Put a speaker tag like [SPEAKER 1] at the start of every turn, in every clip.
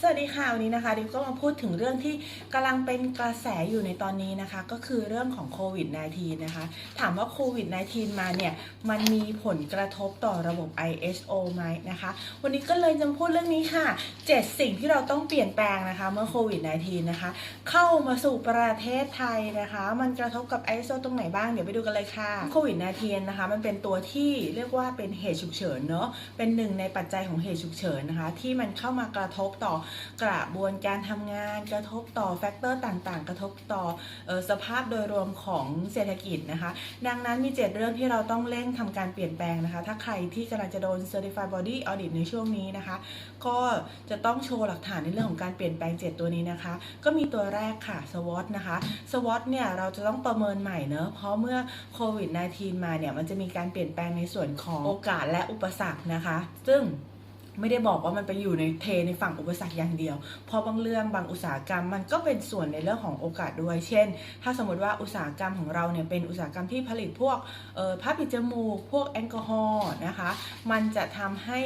[SPEAKER 1] สวัสดีค่ะวันนี้นะคะดิวก็มาพูดถึงเรื่องที่กำลังเป็นกระแสอยู่ในตอนนี้นะคะ ก็คือเรื่องของโควิด -19 นะคะ ถามว่าโควิด -19 มาเนี่ย มันมีผลกระทบต่อระบบ ISO ไหมนะคะ วันนี้ก็เลยจะพูดเรื่องนี้ค่ะ 7 สิ่งที่เราต้องเปลี่ยนแปลงนะคะ เมื่อโควิด -19 นะคะ เข้ามาสู่ประเทศไทยนะคะ มันกระทบกับ ISO ตรงไหนบ้างเดี๋ยวไปดูกันเลยค่ะโควิด -19 นะคะ มันเป็นตัวที่เรียกว่าเป็นเหตุฉุกเฉินเนาะเป็นหนึ่งในปัจจัยของเหตุฉุกเฉินนะคะ ที่มันเข้ามากระทบต่อกระบวนการทำงานกระทบต่อแฟกเตอร์ต่างๆ กระทบต่ออสภาพโดยรวมของเศรษฐกิจนะคะ ดังนั้นมี 7 เรื่องที่เราต้องเร่งทำการเปลี่ยนแปลงนะคะ ถ้าใครที่กำลังจะโดน Certified Body Audit ในช่วงนี้นะคะ ก็จะต้องโชว์หลักฐานในเรื่องของการเปลี่ยนแปลง 7 ตัวนี้นะคะ ก็มีตัวแรกค่ะ SWOT นะคะ SWOT เนี่ยเราจะต้องประเมินใหม่เนอะเพราะเมื่อโควิด -19 มาเนี่ยมันจะมีการเปลี่ยนแปลงในส่วนของโอกาสและอุปสรรคนะคะ ซึ่ง ไม่ได้บอกว่ามันไปอยู่ในเทในฝั่งอุปสรรคอย่างเดียว เพราะบางเรื่องบางอุตสาหกรรมมันก็เป็นส่วนในเรื่องของโอกาสด้วย เช่น ถ้าสมมติว่าอุตสาหกรรมของเราเนี่ยเป็นอุตสาหกรรมที่ผลิตพวกผ้าปิดจมูก พวกแอลกอฮอล์นะคะ มันจะทำให้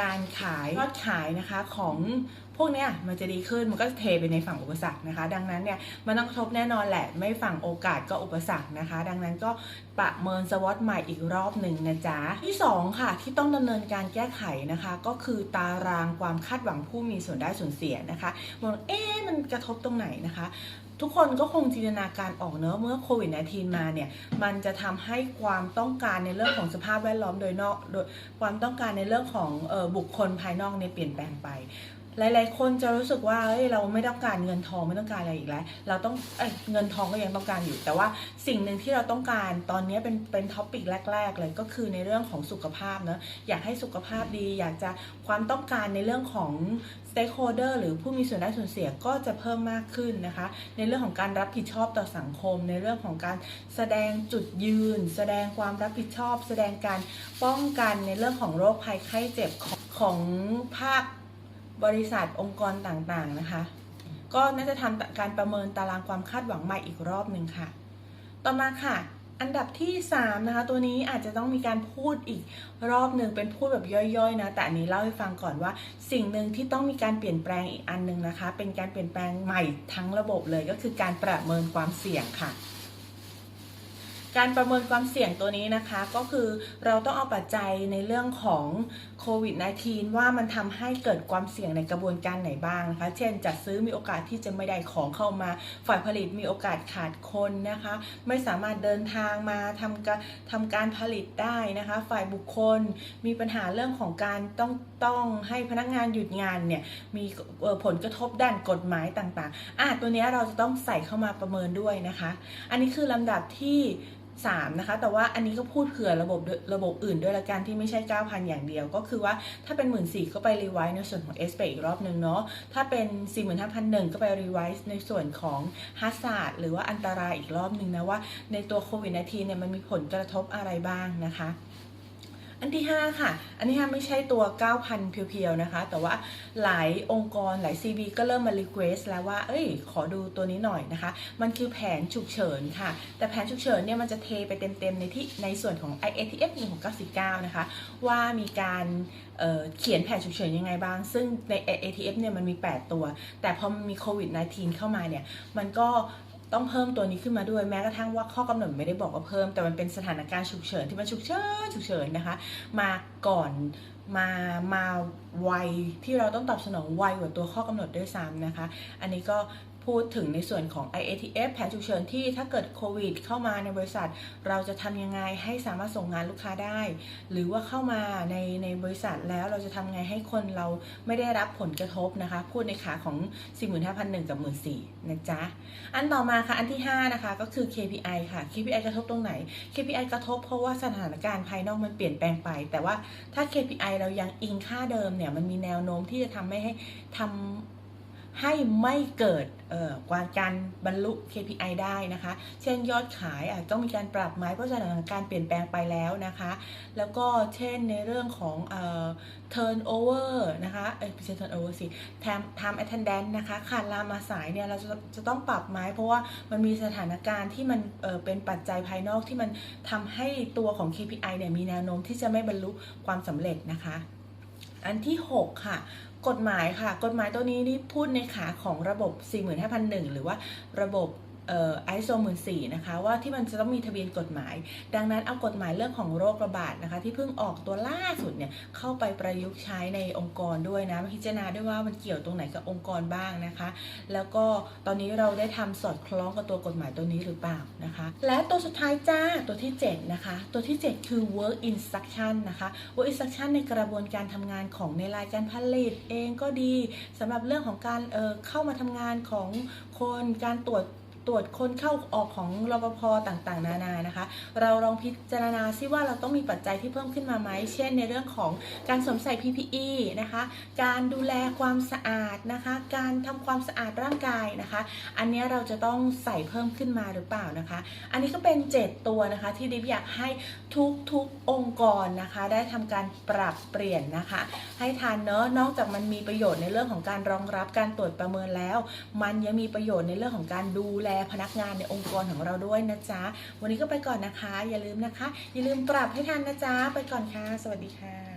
[SPEAKER 1] การขายยอดขายนะคะของ พวกเนี้ยมันจะดีขึ้นมันก็เทไปในฝั่งอุปสรรคนะคะ ดังนั้นเนี่ยมันต้องทบแน่นอนแหละ ไม่ฝั่งโอกาสก็อุปสรรคนะคะ ดังนั้นก็ประเมินสวอตใหม่อีกรอบหนึ่งนะจ๊ะที่สองค่ะ ที่ต้องดำเนินการแก้ไขนะคะ ก็คือตารางความคาดหวังผู้มีส่วนได้ส่วนเสียนะคะมองเอ๊ะมันกระทบตรงไหนนะคะทุกคนก็คงจินตนาการออกเนอะเมื่อโควิด -19 มาเนี่ย มันจะทำให้ความต้องการในเรื่องของสภาพแวดล้อมโดยนอกโดยความต้องการในเรื่องของออบุคคลภายนอกเนี่ยเปลี่ยนแปลงไป หลายๆ คนจะรู้สึกว่าเอ้ยเราไม่ต้องการเงินทองไม่ต้องการอะไรอีกแล้ว เราต้องเอ้ยเงินทองก็ยังต้องการอยู่ แต่ว่าสิ่งหนึ่งที่เราต้องการตอนนี้เป็นเป็นท็อปิกแรก ๆ เลยก็คือในเรื่องของสุขภาพเนะอยากให้สุขภาพดี อยากจะความต้องการในเรื่องของ stakeholder หรือผู้มีส่วนได้ส่วนเสียก็จะเพิ่มมากขึ้นนะคะ ในเรื่องของการรับผิดชอบต่อสังคม ในเรื่องของการแสดงจุดยืน แสดงความรับผิดชอบ แสดงการป้องกันในเรื่องของโรคภัยไข้เจ็บของของภาค บริษัทองค์กรต่างๆนะคะ ก็น่าจะทำการประเมินตารางความคาดหวังใหม่อีกรอบหนึ่งค่ะ ต่อมาค่ะ อันดับที่ 3 นะคะ ตัวนี้อาจจะต้องมีการพูดอีกรอบหนึ่งเป็นพูดแบบย่อยๆนะแต่อันนี้เล่าให้ฟังก่อนว่า สิ่งหนึ่งที่ต้องมีการเปลี่ยนแปลงอีกอันหนึ่งนะคะ เป็นการเปลี่ยนแปลงใหม่ทั้งระบบเลยก็คือการประเมินความเสี่ยงค่ะ การประเมินความเสี่ยงตัวนี้นะคะก็คือเราต้องเอาปัจจัยในเรื่องของโควิด -19 ว่ามันทำให้เกิดความเสี่ยงในกระบวนการไหนบ้างนะคะ เช่น จัดซื้อมีโอกาสที่จะไม่ได้ของเข้ามา ฝ่ายผลิตมีโอกาสขาดคนนะคะ ไม่สามารถเดินทางมาทำการทำการผลิตได้นะคะ ฝ่ายบุคคลมีปัญหาเรื่องของการต้องต้องให้พนักงานหยุดงานเนี่ยมีผลกระทบด้านกฎหมายต่างๆอะตัวนี้เราจะต้องใส่เข้ามาประเมินด้วยนะคะ อันนี้คือลำดับที่ 3 นะคะ แต่ว่าอันนี้ก็พูดเผื่อระบบระบบอื่นด้วยละกันที่ไม่ใช่ 9,000 อย่างเดียว ก็คือว่าถ้าเป็น 1 4ื่นก็ไปรีไวซ์ในส่วนของ S ไปอีกรอบหนึ่งเนาะถ้าเป็น 45,001 ก็ไปรีไวซ์ในส่วนของฮัสซาดหรือว่าอันตรายอีกรอบหนึ่งนะว่าในตัวโควิด -19 เนี่ยมันมีผลกระทบอะไรบ้างนะคะ อันที่ 5 ค่ะ อันที่ 5 ไม่ใช่ตัว 9,000 เพียวๆ นะคะ แต่ว่าหลายองค์กรหลาย CB ก็เริ่มมา request แล้วว่า เอ้ย ขอดูตัวนี้หน่อยนะคะ มันคือแผนฉุกเฉินค่ะ แต่แผนฉุกเฉินเนี่ยมันจะเทไปเต็มๆ ในที่ในส่วนของ IATF 1699 นะคะ ว่ามีการเเขียนแผนฉุกเฉินยังไงบ้าง ซึ่งใน ATF เนี่ยมันมี 8 ตัว แต่พอมันมีโควิด -19 เข้ามาเนี่ย มันก็ ต้องเพิ่มตัวนี้ขึ้นมาด้วยแม้กระทั่งว่าข้อกำหนดไม่ได้บอกว่าเพิ่ม แต่มันเป็นสถานการณ์ฉุกเฉินที่มันฉุกเฉินฉุกเฉินนะคะ มาก่อนมามาไวที่เราต้องตอบสนองไวกว่าตัวข้อกำหนดด้วยซ้ำนะคะ อันนี้ก็ พูดถึงในส่วนของ IATF แผนฉุกเฉินที่ถ้าเกิดโควิดเข้ามาในบริษัท เราจะทำยังไงให้สามารถส่งงานลูกค้าได้ หรือว่าเข้ามาในในบริษัทแล้วเราจะทำไงให้คนเราไม่ได้รับผลกระทบนะคะ พูดในขาของ 45,001 กับ 14,000นะจ๊ะ อันต่อมาค่ะ อันที่ 5 นะคะ ก็คือ KPI ค่ะ KPI กระทบตรงไหน KPI กระทบเพราะว่าสถานการณ์ภายนอกมันเปลี่ยนแปลงไป แต่ว่าถ้า KPI เรายังอิงค่าเดิมเนี่ยมันมีแนวโน้มที่จะทำให้ให้ทำ ให้ไม่เกิดเอ่อการบรรลุ KPI ได้นะคะ เช่นยอดขายอาจต้องมีการปรับไหมเพราะสถานการณ์เปลี่ยนแปลงไปแล้วนะคะ แล้วก็เช่นในเรื่องของเอ่อ turnover นะคะเอ้ยไม่ใช่ turnover สิ time time attendance นะคะขาดลามาสายเนี่ยเราจะจะต้องปรับไหมเพราะว่ามันมีสถานการณ์ที่มันเออเป็นปัจจัยภายนอกที่มันทำให้ตัวของ KPI เนี่ยมีแนวโน้มที่จะไม่บรรลุความสำเร็จนะคะ อันที่ 6 ค่ะ กฎหมายค่ะ กฎหมายตัวนี้นี่พูดในขาของระบบ 45001 หรือว่าระบบ เอ่อ ISO 14000นะคะว่าที่มันจะต้องมีทะเบียนกฎหมาย ดังนั้นเอากฎหมายเรื่องของโรคระบาดนะคะ ที่เพิ่งออกตัวล่าสุดเนี่ยเข้าไปประยุกต์ใช้ในองค์กรด้วยนะพิจารณาด้วยว่ามันเกี่ยวตรงไหนกับองค์กรบ้างนะคะ แล้วก็ตอนนี้เราได้ทำสอดคล้องกับตัวกฎหมายตัวนี้หรือเปล่านะคะ และตัวสุดท้ายจ้าตัวที่7นะคะตัวที่ 7 คือ work instruction นะคะ work instruction ในกระบวนการทำงานของในรายการผลิตเองก็ดีสำหรับเรื่องของการเเข้ามาทำงานของคนการตรวจ ตรวจคนเข้าออกของรปภต่างๆ นานานะคะ เราลองพิจารณาซิว่าเราต้องมีปัจจัยที่เพิ่มขึ้นมาไหม เช่นในเรื่องของการสวมใส่ PPE นะคะ การดูแลความสะอาดนะคะ การทำความสะอาดร่างกายนะคะ อันนี้เราจะต้องใส่เพิ่มขึ้นมาหรือเปล่านะคะ อันนี้ก็เป็น 7 ตัวนะคะ ที่ดิฟอยากให้ทุกๆองค์กรนะคะ ได้ทำการปรับเปลี่ยนนะคะ ให้ทันเนอะนอกจากมันมีประโยชน์ในเรื่องของการรองรับการตรวจประเมินแล้ว มันยังมีประโยชน์ในเรื่องของการดูแลพนักงานในองค์กรของเราด้วยนะจ๊ะ วันนี้ก็ไปก่อนนะคะ อย่าลืมนะคะ อย่าลืมปรับให้ทันนะจ๊ะ ไปก่อนค่ะ สวัสดีค่ะ